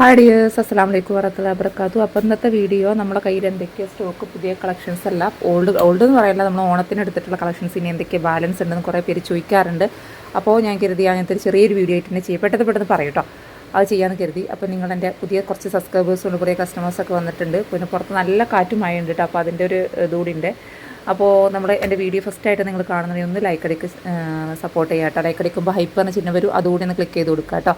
Hi dears അസ്സാം വലൈക്കും വറത്തല അബർക്കാത്തു അപ്പോൾ ഇന്നത്തെ വീഡിയോ നമ്മുടെ കയ്യിൽ എന്തൊക്കെയാണ് സ്റ്റോക്ക് പുതിയ കളക്ഷൻസ് അല്ല ഓൾഡ് ഓൾഡ് എന്ന് പറയുന്നത് നമ്മൾ ഓണത്തിന് എടുത്തിട്ടുള്ള കളക്ഷൻസ് ഇനി എന്തൊക്കെ ബാലൻസ് ഉണ്ടെന്ന് കുറേ പേര് ചോദിക്കാറുണ്ട്. അപ്പോൾ ഞാൻ കരുതി അങ്ങനത്തെ ചെറിയൊരു വീഡിയോ ആയിട്ട് തന്നെ ചെയ്യും. പെട്ടെന്ന് പെട്ടെന്ന് പറയും കേട്ടോ അത് ചെയ്യാമെന്ന് കരുതി. അപ്പോൾ നിങ്ങൾ എന്റെ പുതിയ കുറച്ച് സബ്സ്ക്രൈബേഴ്സ് ഉണ്ട് കുറേ കസ്റ്റമേഴ്സൊക്കെ വന്നിട്ടുണ്ട്. പിന്നെ പുറത്ത് നല്ല കാറ്റും മഴ ഉണ്ട് കേട്ടോ അപ്പോൾ അതിന്റെ ഒരു ഇതുകൂടി അപ്പോൾ നമ്മൾ എന്റെ വീഡിയോ ഫസ്റ്റ് ആയിട്ട് നിങ്ങൾ കാണുന്നതിന് ഒന്ന് ലൈക്ക് അടിക്ക് സപ്പോർട്ട് ചെയ്യാം കേട്ടോ ലൈക്ക് അടിക്കുമ്പോൾ ഹൈപ്പ് എന്ന ചിഹ്നം വരും. അതുകൂടി ഒന്ന് ക്ലിക്ക് ചെയ്ത് കൊടുക്കുക കേട്ടോ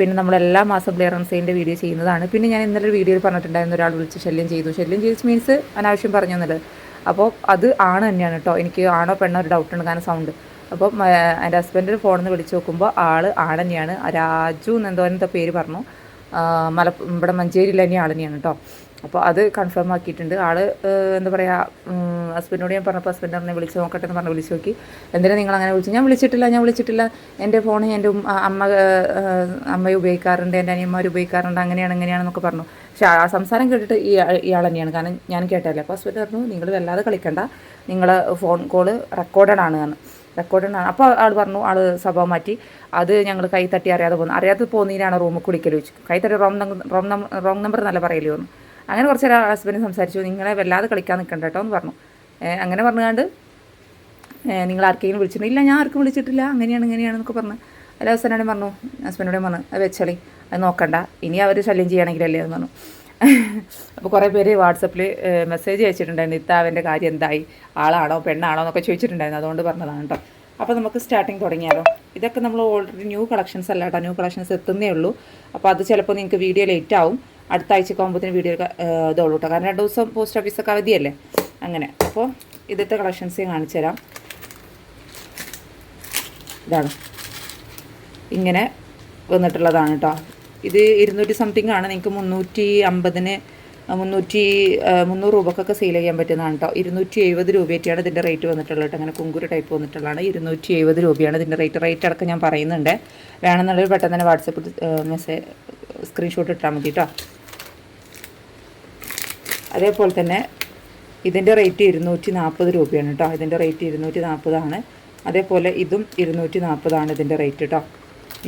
പിന്നെ നമ്മൾ എല്ലാ മാസം ക്ലിയറൻസിന്റെ വീഡിയോ ചെയ്യുന്നതാണ്. പിന്നെ ഞാൻ ഇന്നലെ വീഡിയോയിൽ പറഞ്ഞിട്ടുണ്ടായിരുന്നു ഒരാൾ വിളിച്ച് ശല്യം ചെയ്തു. ശല്യം ചെയ്തു മീൻസ് അനാവശ്യം പറഞ്ഞു തന്നത് അപ്പോൾ അത് ആണ് തന്നെയാണ് കേട്ടോ. എനിക്ക് ആണോ പെണ്ണോ ഒരു ഡൗട്ട് ഉണ്ട്. കാരണം സൗണ്ട് അപ്പോൾ എന്റെ ഹസ്ബൻഡ് ഫോണിൽ നിന്ന് വിളിച്ച് നോക്കുമ്പോൾ ആൾ ആണ് തന്നെയാണ്. രാജു എന്നെന്തോ എന്താ പേര് പറഞ്ഞു. മല ഇവിടെ മഞ്ചേരിയിൽ തന്നെ ആൾ തന്നെയാണ് കേട്ടോ. അപ്പോൾ അത് കൺഫേം ആക്കിയിട്ടുണ്ട്. ആൾ എന്താ പറയുക ഹസ്ബൻഡിനോട് ഞാൻ പറഞ്ഞപ്പോൾ ഹസ്ബൻഡ് പറഞ്ഞ് വിളിച്ച് നോക്കട്ടെ എന്ന് പറഞ്ഞ് വിളിച്ച് നോക്കി. എന്തിനാ നിങ്ങൾ അങ്ങനെ വിളിച്ചു ഞാൻ വിളിച്ചിട്ടില്ല ഞാൻ വിളിച്ചിട്ടില്ല. എന്റെ ഫോൺ എന്റെ അമ്മ അമ്മ ഉപയോഗിക്കാറുണ്ട് എന്റെ അനിയന്മാർ ഉപയോഗിക്കാറുണ്ട് അങ്ങനെയാണ് എങ്ങനെയാണെന്നൊക്കെ പറഞ്ഞു. പക്ഷേ ആ സംസാരം കേട്ടിട്ട് ഈ ഇയാൾ തന്നെയാണ്. കാരണം ഞാൻ കേട്ടല്ലേ അപ്പോൾ ഹസ്ബൻഡ് പറഞ്ഞു നിങ്ങൾ വല്ലാതെ കളിക്കണ്ട. നിങ്ങളെ ഫോൺ കോൾ റെക്കോർഡഡ് ആണ് എന്ന്. ആണ്. അപ്പോൾ ആൾ പറഞ്ഞു ആൾ സ്വഭാവം മാറ്റി. അത് ഞങ്ങൾ കൈ തട്ടി അറിയാതെ പോകുന്നു അറിയാതെ പോകുന്നതിനാണ് റൂമിൽ കുളിക്കൽ വെച്ചു കൈ തട്ടി wrong wrong number wrong number നല്ല പറയലോ എന്ന് അങ്ങനെ കുറച്ച് നേരം ഹസ്ബൻഡ് സംസാരിച്ചു നിങ്ങളെ വല്ലാതെ കളിക്കാൻ നിൽക്കണ്ട കേട്ടോ എന്ന് പറഞ്ഞു. അങ്ങനെ പറഞ്ഞുകൊണ്ട് നിങ്ങൾ ആർക്കെങ്കിലും വിളിച്ചിട്ടില്ല ഞാൻ ആർക്കും വിളിച്ചിട്ടില്ല. അങ്ങനെയാണ് ഇങ്ങനെയാണെന്നൊക്കെ പറഞ്ഞു. അല്ല ഹസ്ബൻഡോടെ പറഞ്ഞു ഹസ്ബൻഡോടെ പറഞ്ഞു അത് വെച്ചളി അത് നോക്കണ്ട. ഇനി അവർ ശല്യം ചെയ്യുകയാണെങ്കിലല്ലേ എന്ന് പറഞ്ഞു. അപ്പോൾ കുറേ പേര് വാട്സപ്പിൽ മെസ്സേജ് അയച്ചിട്ടുണ്ടായിരുന്നു ഇത്ത അവന്റെ കാര്യം എന്തായി? ആളാണോ പെണ്ണാണോ എന്നൊക്കെ ചോദിച്ചിട്ടുണ്ടായിരുന്നു. അതുകൊണ്ട് പറഞ്ഞതാണ് കേട്ടോ അപ്പോൾ നമുക്ക് സ്റ്റാർട്ടിങ് തുടങ്ങിയാലോ. ഇതൊക്കെ നമ്മൾ ഓൾറെഡി ന്യൂ കളക്ഷൻസ് അല്ല കേട്ടോ ന്യൂ കളക്ഷൻസ് എത്തുന്നേ ഉള്ളൂ. അപ്പോൾ അത് ചിലപ്പോൾ നിങ്ങൾക്ക് വീഡിയോ ലേറ്റ് ആവും. അടുത്ത ആഴ്ചക്ക് ആകുമ്പോഴത്തേന് വീഡിയോ ഇതുള്ളൂ കേട്ടോ കാരണം രണ്ട് ദിവസം പോസ്റ്റ് ഓഫീസൊക്കെ അവധിയല്ലേ? അങ്ങനെ. അപ്പോൾ ഇതത്തെ കളക്ഷൻസ് കാണിച്ചു തരാം. ഇതാണ്. ഇങ്ങനെ വന്നിട്ടുള്ളതാണ് കേട്ടോ ഇത് ഇരുന്നൂറ്റി സംതിങ് ആണ്. നിങ്ങൾക്ക് മുന്നൂറ്റി അമ്പതിന് മുന്നൂറ്റി മുന്നൂറ് രൂപക്കൊക്കെ സെയിൽ ചെയ്യാൻ പറ്റുന്നതാണ് കേട്ടോ ഇരുന്നൂറ്റി എഴുപത് രൂപയായിട്ടാണ് ഇതിന്റെ റേറ്റ് വന്നിട്ടുള്ളത് കേട്ടോ അങ്ങനെ കുങ്കുര ടൈപ്പ് വന്നിട്ടുള്ളതാണ്. ഇരുന്നൂറ്റി എഴുപത് രൂപയാണ് ഇതിന്റെ റേറ്റ് റേറ്റ് അടക്കം ഞാൻ പറയുന്നുണ്ട്. വേണമെന്നുള്ളത് പെട്ടെന്ന് തന്നെ വാട്സപ്പ് മെസ്സേജ് സ്ക്രീൻഷോട്ട് ഇട്ടാൽ മതി കേട്ടോ അതേപോലെ തന്നെ ഇതിന്റെ റേറ്റ് ഇരുന്നൂറ്റി നാൽപ്പത് രൂപയാണ് കേട്ടോ ഇതിന്റെ റേറ്റ് ഇരുന്നൂറ്റി നാൽപ്പതാണ് അതേപോലെ ഇതും ഇരുന്നൂറ്റി നാൽപ്പതാണ് ഇതിന്റെ റേറ്റ് കേട്ടോ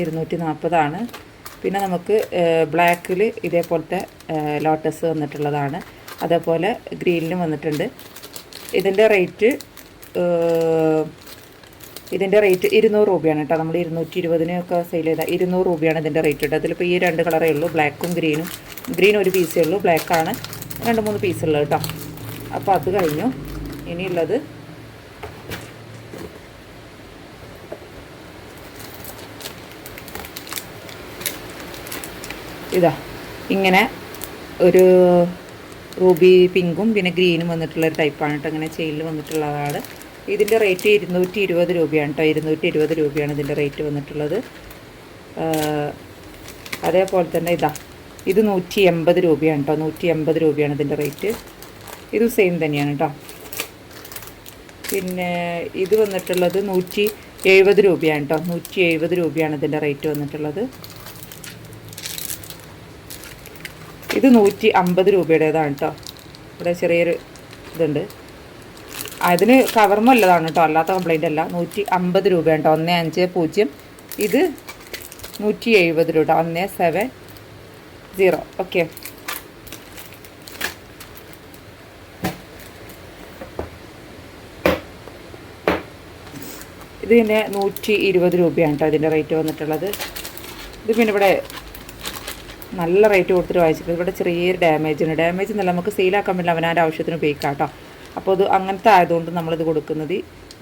ഇരുന്നൂറ്റി നാൽപ്പതാണ് പിന്നെ നമുക്ക് ബ്ലാക്കിൽ ഇതേപോലത്തെ ലോട്ടസ് വന്നിട്ടുള്ളതാണ്. അതേപോലെ ഗ്രീനിലും വന്നിട്ടുണ്ട്. ഇതിന്റെ റേറ്റ് ഇതിന്റെ റേറ്റ് ഇരുന്നൂറ് രൂപയാണ് കേട്ടോ നമ്മൾ ഇരുന്നൂറ്റി ഇരുപതിനൊക്കെ സെയിൽ ചെയ്താൽ ഇരുന്നൂറ് രൂപയാണ് ഇതിന്റെ റേറ്റ് കേട്ടോ അതിലിപ്പോൾ ഈ രണ്ട് കളറേ ഉള്ളൂ. ബ്ലാക്കും ഗ്രീനും. ഗ്രീൻ ഒരു പീസേ ഉള്ളൂ. ബ്ലാക്കാണ്. രണ്ട് മൂന്ന് പീസുള്ളത് കേട്ടോ. അപ്പോൾ അത് കഴിഞ്ഞു. ഇനിയുള്ളത് ഇതാ ഇങ്ങനെ ഒരു റൂബി പിങ്കും പിന്നെ ഗ്രീനും വന്നിട്ടുള്ള ഒരു ടൈപ്പാണ് കേട്ടോ. ഇങ്ങനെ ചെയിൽ വന്നിട്ടുള്ളതാണ് ഇതിന്റെ റേറ്റ് ഇരുന്നൂറ്റി ഇരുപത് രൂപയാണ് കേട്ടോ. ഇരുന്നൂറ്റി ഇരുപത് രൂപയാണ് ഇതിന്റെ റേറ്റ് വന്നിട്ടുള്ളത്. അതേപോലെ തന്നെ ഇതാ ഇത് നൂറ്റി എൺപത് രൂപയാണ് കേട്ടോ നൂറ്റി എൺപത് രൂപയാണ് ഇതിന്റെ റേറ്റ്. ഇത് സെയിം തന്നെയാണ് കേട്ടോ പിന്നെ ഇത് വന്നിട്ടുള്ളത് നൂറ്റി എഴുപത് രൂപയാണ് കേട്ടോ നൂറ്റി എഴുപത് രൂപയാണ് ഇതിന്റെ റേറ്റ് വന്നിട്ടുള്ളത്. ഇത് നൂറ്റി അമ്പത് രൂപയുടേതാണ് കേട്ടോ ഇവിടെ ചെറിയൊരു ഇതുണ്ട്. അതിന് കവർമല്ലതാണ് കേട്ടോ അല്ലാത്ത കംപ്ലൈന്റ് അല്ല. നൂറ്റി അമ്പത് രൂപയാണ് കേട്ടോ ഒന്ന് അഞ്ച് പൂജ്യം. ഇത് നൂറ്റി എഴുപത് രൂപ ഒന്ന് സെവൻ സീറോ ഓക്കെ ഇത് പിന്നെ നൂറ്റി ഇരുപത് രൂപയാണ് കേട്ടോ ഇതിന്റെ റേറ്റ് വന്നിട്ടുള്ളത്. ഇത് പിന്നെ ഇവിടെ നല്ല റേറ്റ് കൊടുത്തിട്ട് വായിച്ചിട്ട് ഇവിടെ ചെറിയൊരു ഡാമേജ് ഉണ്ട്. ഡാമേജ് എന്നല്ല നമുക്ക് സെയിലാക്കാൻ പറ്റില്ല. അവനാന്റെ ആവശ്യത്തിന് ഉപയോഗിക്കാം കേട്ടോ അപ്പോൾ അത് അങ്ങനത്തെ ആയതുകൊണ്ട് നമ്മളിത് കൊടുക്കുന്നത്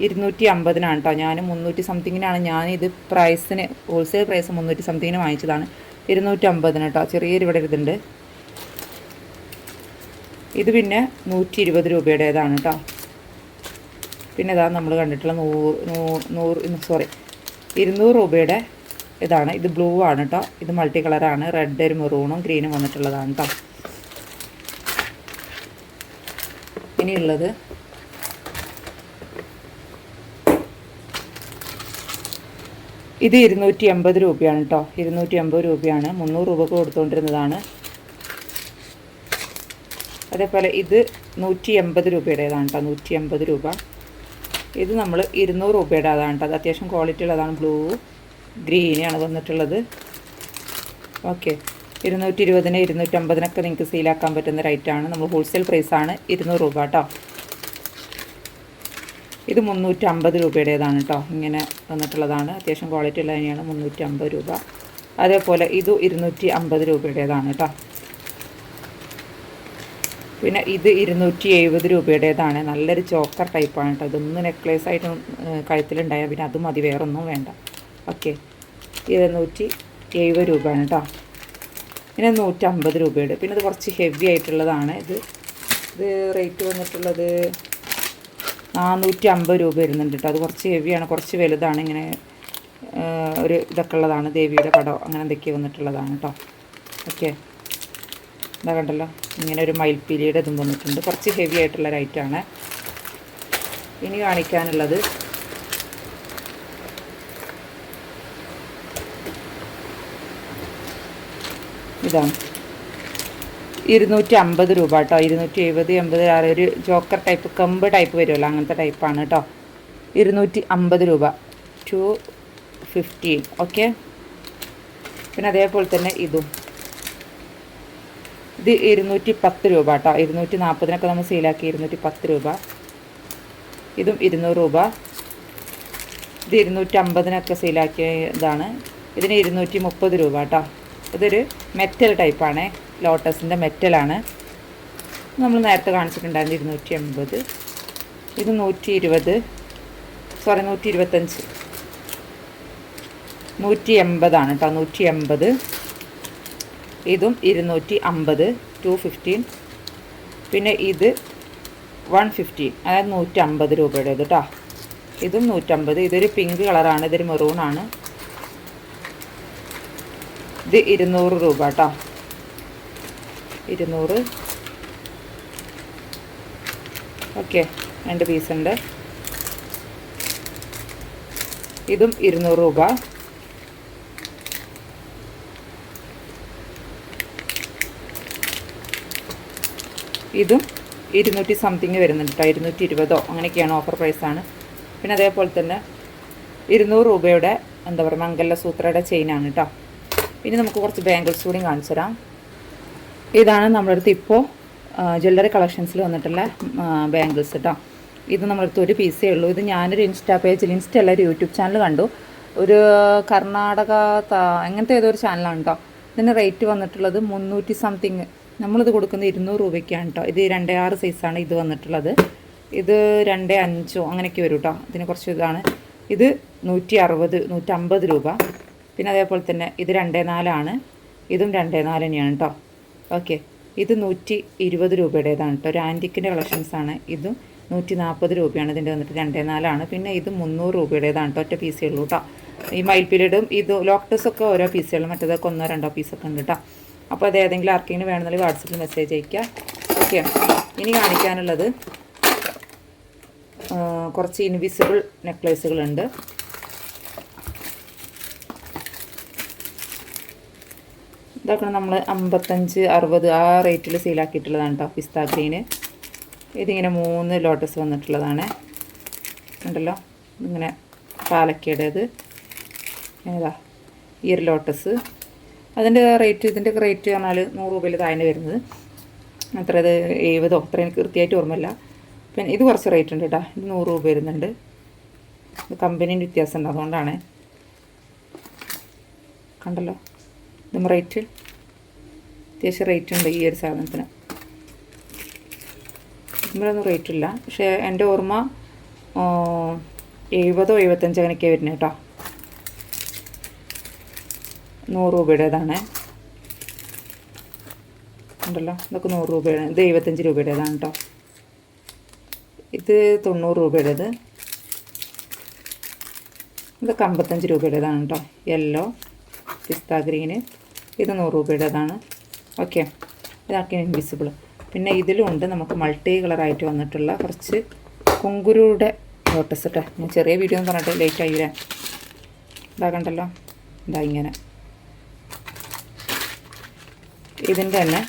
ഇരുന്നൂറ്റി അമ്പതിനാണ് കേട്ടോ ഞാൻ മുന്നൂറ്റി സംതിങ്ങിനാണ് ഞാനിത് പ്രൈസിന് ഹോൾസെയിൽ പ്രൈസ് മുന്നൂറ്റി സംതിങ്ങിന് വാങ്ങിച്ചതാണ്. ഇരുന്നൂറ്റി അമ്പതിന് കേട്ടോ. ചെറിയൊരു ഇവിടെ ഇതുണ്ട്. ഇത് പിന്നെ നൂറ്റി ഇരുപത് രൂപയുടേതാണ് കേട്ടോ. പിന്നെ ഇതാണ് നമ്മൾ കണ്ടിട്ടുള്ള നൂ- നൂറ് സോറി ഇരുന്നൂറ് രൂപയുടെ ഇതാണ്. ഇത് ബ്ലൂ ആണ് കേട്ടോ. ഇത് മൾട്ടി കളറാണ് റെഡ് ഒരു മെറൂണും ഗ്രീനും വന്നിട്ടുള്ളതാണ് കേട്ടോ. ഇനിയുള്ളത് ഇത് ഇരുന്നൂറ്റി എൺപത് രൂപയാണ് കേട്ടോ ഇരുന്നൂറ്റി എൺപത് രൂപയാണ്. മുന്നൂറ് രൂപക്ക് കൊടുത്തുകൊണ്ടിരുന്നതാണ് അതേപോലെ ഇത് നൂറ്റി എൺപത് രൂപയുടേതാണ് കേട്ടോ നൂറ്റി എൺപത് രൂപ. ഇത് നമ്മൾ ഇരുന്നൂറ് രൂപയുടെ അതാണ് കേട്ടോ അത് അത്യാവശ്യം ക്വാളിറ്റി ഉള്ളതാണ്. ബ്ലൂ ഗ്രീനാണ് വന്നിട്ടുള്ളത്. ഓക്കെ ഇരുന്നൂറ്റി ഇരുപതിന് ഇരുന്നൂറ്റമ്പതിനൊക്കെ നിങ്ങൾക്ക് സെയിലാക്കാൻ പറ്റുന്ന റേറ്റാണ് നമ്മൾ ഹോൾസെയിൽ പ്രൈസാണ് ഇരുന്നൂറ് രൂപ കേട്ടോ ഇത് മുന്നൂറ്റമ്പത് രൂപയുടേതാണ് കേട്ടോ ഇങ്ങനെ തന്നിട്ടുള്ളതാണ്. അത്യാവശ്യം ക്വാളിറ്റി ഉള്ള തന്നെയാണ്. മുന്നൂറ്റമ്പത് രൂപ. അതേപോലെ ഇത് ഇരുന്നൂറ്റി അമ്പത് രൂപയുടേതാണ് കേട്ടോ പിന്നെ ഇത് ഇരുന്നൂറ്റി എഴുപത് രൂപയുടേതാണ്. നല്ലൊരു ചോക്കർ ടൈപ്പാണ് കേട്ടോ ഇതൊന്ന് നെക്ലേസ് ആയിട്ട് കഴുത്തിലുണ്ടായാൽ പിന്നെ അത് മതി. വേറൊന്നും വേണ്ട. ഓക്കെ ഇരുന്നൂറ്റി നൂറ്റി എഴുപത് രൂപയാണ് കേട്ടോ പിന്നെ നൂറ്റമ്പത് രൂപയുടെ. പിന്നെ ഇത് കുറച്ച് ഹെവി ആയിട്ടുള്ളതാണ്. ഇത് ഇത് റേറ്റ് വന്നിട്ടുള്ളത് നാനൂറ്റി അമ്പത് രൂപ വരുന്നുണ്ട് കേട്ടോ. അത് കുറച്ച് ഹെവിയാണ്. കുറച്ച് വലുതാണ്. ഇങ്ങനെ ഒരു ഇതൊക്കെ ഉള്ളതാണ്. ദേവിയുടെ പടം അങ്ങനെ എന്തൊക്കെയോ വന്നിട്ടുള്ളതാണ് കേട്ടോ. ഓക്കെ. ഇതാ കണ്ടല്ലോ. ഇങ്ങനെ ഒരു മയിൽപ്പീലിയുടെ ഇതും വന്നിട്ടുണ്ട്. കുറച്ച് ഹെവി ആയിട്ടുള്ള റൈറ്റാണ് ഇനി കാണിക്കാനുള്ളത് ഇതാണ്. ഇരുന്നൂറ്റി അമ്പത് രൂപ കേട്ടോ. ഇരുന്നൂറ്റി എഴുപത് എൺപത് ആ ഒരു ജോക്കർ ടൈപ്പ് കമ്പ് ടൈപ്പ് വരുമല്ലോ അങ്ങനത്തെ ടൈപ്പാണ് കേട്ടോ. ഇരുന്നൂറ്റി അമ്പത് രൂപ. ടു ഫിഫ്റ്റീൻ ഓക്കെ പിന്നെ അതേപോലെ തന്നെ ഇതും. ഇത് ഇരുന്നൂറ്റി പത്ത് രൂപ കേട്ടോ. ഇരുന്നൂറ്റി നാൽപ്പതിനൊക്കെ നമ്മൾ സെയിലാക്കി ഇരുന്നൂറ്റി പത്ത് രൂപ. ഇതും ഇരുന്നൂറ് രൂപ. ഇത് ഇരുന്നൂറ്റി അമ്പതിനൊക്കെ സെയിലാക്കിയ ഇതിന് ഇരുന്നൂറ്റി മുപ്പത് രൂപ കേട്ടോ. ഇതൊരു മെറ്റൽ ടൈപ്പാണ് ലോട്ടസിന്റെ മെറ്റലാണ്. നമ്മൾ നേരത്തെ കാണിച്ചിട്ടുണ്ടായിരുന്നു ഇരുന്നൂറ്റി എൺപത് ഇത് നൂറ്റി ഇരുപത് സോറി നൂറ്റി ഇരുപത്തഞ്ച് നൂറ്റി എൺപതാണ് കേട്ടോ നൂറ്റി എൺപത് ഇതും ഇരുന്നൂറ്റി അമ്പത് ടു ഫിഫ്റ്റീൻ പിന്നെ ഇത് വൺ ഫിഫ്റ്റീൻ അതായത് നൂറ്റമ്പത് രൂപയുടേത് കേട്ടോ ഇതും നൂറ്റമ്പത് ഇതൊരു പിങ്ക് കളറാണ് ഇതൊരു മെറൂണാണ്. ഇത് ഇരുന്നൂറ് രൂപ കേട്ടോ ഇരുന്നൂറ്. ഓക്കെ രണ്ട് പീസ് ഉണ്ട് ഇതും ഇരുന്നൂറ് രൂപ. ഇതും ഇരുന്നൂറ്റി സംതിങ് വരുന്നുണ്ട് കേട്ടോ ഇരുന്നൂറ്റി ഇരുപതോ അങ്ങനെയൊക്കെയാണ് ഓഫർ പ്രൈസാണ് പിന്നെ അതേപോലെ തന്നെ ഇരുന്നൂറ് രൂപയുടെ എന്താ പറയുക മംഗലസൂത്രയുടെ ചെയിനാണ് കേട്ടോ ഇനി നമുക്ക് കുറച്ച് ബാംഗിൾസ് കൂടി കാണിച്ചു തരാം ഇതാണ് നമ്മുടെ അടുത്ത് ഇപ്പോൾ ജ്വല്ലറി കളക്ഷൻസിൽ വന്നിട്ടുള്ള ബാംഗിൾസ് കേട്ടോ ഇത് നമ്മുടെ അടുത്ത് ഒരു പീസേ ഉള്ളൂ. ഇത് ഞാനൊരു ഇൻസ്റ്റാ പേജിൽ ഇൻസ്റ്റ അല്ല ഒരു യൂട്യൂബ് ചാനൽ കണ്ടു. ഒരു കർണാടക അങ്ങനത്തെ ഏതോ ഒരു ചാനലാണ് കേട്ടോ ഇതിന് റേറ്റ് വന്നിട്ടുള്ളത് മുന്നൂറ്റി സംതിങ് നമ്മളിത് കൊടുക്കുന്നത് ഇരുന്നൂറ് രൂപയ്ക്കാണ് കേട്ടോ ഇത് രണ്ടേ ആറ് സൈസാണ് ഇത് വന്നിട്ടുള്ളത്. ഇത് രണ്ടേ അഞ്ചോ അങ്ങനെയൊക്കെ വരും കേട്ടോ ഇതിന് കുറച്ച് ഇതാണ്. ഇത് നൂറ്റി അറുപത് നൂറ്റമ്പത് രൂപ. പിന്നെ അതേപോലെ തന്നെ ഇത് രണ്ടേ നാലാണ് ഇതും രണ്ടേ നാല് തന്നെയാണ് കേട്ടോ ഓക്കെ. ഇത് നൂറ്റി ഇരുപത് രൂപയുടേതാണ് കേട്ടോ. ഒരു ആന്റിക്കിന്റെ കളക്ഷൻസാണ് ഇതും നൂറ്റി നാൽപ്പത് രൂപയാണ് ഇതിന്റെ വന്നിട്ട്. രണ്ടേ നാലാണ്. പിന്നെ ഇത് മുന്നൂറ് രൂപയുടേതാണ് കേട്ടോ. ഒറ്റ പീസേ ഉള്ളൂ കേട്ടോ. ഈ മയിൽ പീരീഡും ഇത് ലോക്ടസൊക്കെ ഓരോ പീസുകളും മറ്റേതൊക്കെ ഒന്നോ രണ്ടോ പീസൊക്കെ ഉണ്ട് കേട്ടോ. അപ്പോൾ അത് ഏതെങ്കിലും ആർക്കെങ്കിലും വേണമെന്നുണ്ടെങ്കിൽ വാട്സപ്പിൽ മെസ്സേജ് അയക്കുക ഓക്കെ. ഇനി കാണിക്കാനുള്ളത് കുറച്ച് ഇൻവിസിബിൾ നെക്ലേസുകളുണ്ട് ഇതൊക്കെ നമ്മൾ അമ്പത്തഞ്ച് അറുപത് ആ റേറ്റിൽ സെയിലാക്കിയിട്ടുള്ളതാണ് കേട്ടോ പിസ്ത ഗ്രീന്. ഇതിങ്ങനെ മൂന്ന് ലോട്ടസ് വന്നിട്ടുള്ളതാണ്. ഉണ്ടല്ലോ ഇങ്ങനെ പാലക്കയുടേത് ഏതാ ഈ ഒരു ലോട്ടസ്. അതിന്റെ റേറ്റ് ഇതിന്റെ റേറ്റ് പറഞ്ഞാൽ നൂറ് രൂപയിൽ താഴ്ന്നു വരുന്നത്. അത്ര ഇത് എഴുപതോ അത്ര എനിക്ക് കൃത്യമായിട്ട് ഓർമ്മയില്ല. പിന്നെ ഇത് കുറച്ച് റേറ്റ് ഉണ്ട് കേട്ടോ ഇത് നൂറ് രൂപ വരുന്നുണ്ട്. കമ്പനീന്റെ വ്യത്യാസമുണ്ട് അതുകൊണ്ടാണ്. കണ്ടല്ലോ? ഇതും റേറ്റ് അത്യാവശ്യം റേറ്റ് ഉണ്ട് ഈ ഒരു സാധനത്തിന്. ഇതിനൊന്നും റേറ്റ് ഇല്ല. പക്ഷേ എന്റെ ഓർമ്മ എഴുപതോ എഴുപത്തഞ്ചോ അങ്ങനെയൊക്കെ വരുന്നത് കേട്ടോ. നൂറ് രൂപയുടേതാണ്. ഉണ്ടല്ലോ? ഇതൊക്കെ നൂറ് രൂപയാണ് ഇത് എഴുപത്തഞ്ച് രൂപയുടേതാണ് കേട്ടോ. ഇത് തൊണ്ണൂറ് രൂപയുടേത്. ഇതൊക്കെ അമ്പത്തഞ്ച് രൂപയുടേതാണ് കേട്ടോ. യെല്ലോ പിസ്ത ഗ്രീന് ഇത് നൂറ് രൂപയുടേതാണ്. ഓക്കെ ഇതാക്കി ഇൻവിസിബിൾ പിന്നെ ഇതിലുണ്ട് നമുക്ക് മൾട്ടി കളറായിട്ട് വന്നിട്ടുള്ള കുറച്ച് കുങ്കുരുയുടെ ലോട്ടസ് കേട്ടോ ഞാൻ ചെറിയ വീഡിയോ എന്ന് പറഞ്ഞിട്ട് ലേറ്റ് ആയില്ലേ ഇതാ കണ്ടല്ലോ. ഇതാ ഇങ്ങനെ. ഇതിന്റെ തന്നെ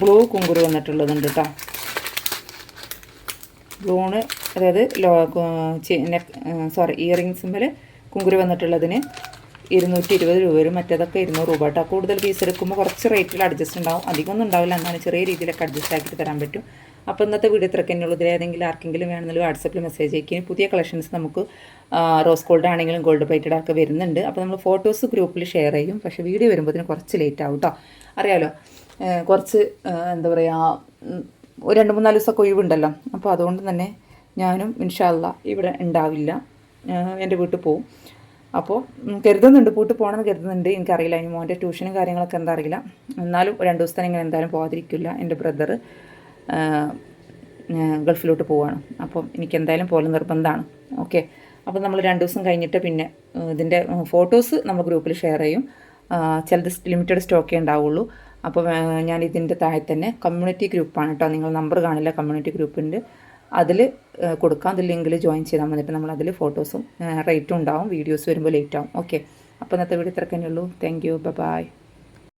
ബ്ലൂ കുങ്കുരു വന്നിട്ടുള്ളതുണ്ട് കേട്ടോ ബ്ലൂണ് അതായത് ലോ സോറി ഇയറിങ്സിൽ കുങ്കുരു വന്നിട്ടുള്ളതിന് ഇരുന്നൂറ്റി ഇരുപത് രൂപ വരും. മറ്റേതൊക്കെ ഇരുന്നൂറ് രൂപ കേട്ടോ. കൂടുതൽ പീസ് എടുക്കുമ്പോൾ കുറച്ച് റേറ്റിൽ അഡ്ജസ്റ്റ് ഉണ്ടാവും. അധികമൊന്നും ഉണ്ടാവില്ല. എന്നാണ് ചെറിയ രീതിയിലൊക്കെ അഡ്ജസ്റ്റ് ആക്കിയിട്ട് തരാൻ പറ്റും. അപ്പോൾ ഇന്നത്തെ വീഡിയോ ഇത്രയൊക്കെ ഇതിൽ ഏതെങ്കിലും ആർക്കെങ്കിലും വേണമെങ്കിൽ വാട്സപ്പിൽ മെസ്സേജ് അയക്കുകയും പുതിയ കളക്ഷൻസ് നമുക്ക് റോസ് ഗോൾഡ് ആണെങ്കിലും ഗോൾഡ് പ്ലേറ്റഡ് ഒക്കെ വരുന്നുണ്ട്. അപ്പോൾ നമ്മൾ ഫോട്ടോസ് ഗ്രൂപ്പിൽ ഷെയർ ചെയ്യും. പക്ഷേ വീഡിയോ വരുമ്പോഴത്തേന് കുറച്ച് ലേറ്റ് ആവും കേട്ടോ. അറിയാലോ? കുറച്ച് എന്താ പറയുക ഒരു രണ്ട് മൂന്നാൽ ദിവസമൊക്കെ ഒഴിവുണ്ടല്ലോ. അപ്പോൾ അതുകൊണ്ട് തന്നെ ഞാനും ഇൻഷാല്ല ഇവിടെ ഉണ്ടാവില്ല. എന്റെ വീട്ടിൽ പോവും. അപ്പോൾ കരുതുന്നുണ്ട് പൂട്ട് പോകണമെന്ന് കരുതുന്നുണ്ട്. എനിക്കറിയില്ല ഇനി മോന്റെ ട്യൂഷനും കാര്യങ്ങളൊക്കെ എന്താ അറിയില്ല. എന്നാലും രണ്ട് ദിവസത്തിന് ഇങ്ങനെ എന്തായാലും പോകാതിരിക്കില്ല എന്റെ ബ്രദർ ഗൾഫിലോട്ട് പോവാണ്. അപ്പം എനിക്ക് എന്തായാലും പോലെ നിർബന്ധമാണ് ഓക്കെ? അപ്പോൾ നമ്മൾ രണ്ട് ദിവസം കഴിഞ്ഞിട്ട് പിന്നെ ഇതിന്റെ ഫോട്ടോസ് നമ്മൾ ഗ്രൂപ്പിൽ ഷെയർ ചെയ്യും. ചിലത് ലിമിറ്റഡ് സ്റ്റോക്കേ ഉണ്ടാവുള്ളൂ. അപ്പോൾ ഞാൻ ഇതിന്റെ താഴെ തന്നെ കമ്മ്യൂണിറ്റി ഗ്രൂപ്പാണ് കേട്ടോ. നിങ്ങൾ നമ്പർ കാണില്ല കമ്മ്യൂണിറ്റി ഗ്രൂപ്പിന്റെ അതിൽ കൊടുക്കാം അതിൽ ലിങ്കിൽ ജോയിൻ ചെയ്താൽ വന്നിട്ട് നമ്മൾ അതിൽ ഫോട്ടോസും റേറ്റും ഉണ്ടാവും. വീഡിയോസ് വരുമ്പോൾ ലേറ്റ് ആവും ഓക്കെ. അപ്പോൾ ഇന്നത്തെ വീഡിയോ ഇത്രക്കന്നെ ഉള്ളൂ താങ്ക് യു. ബൈ.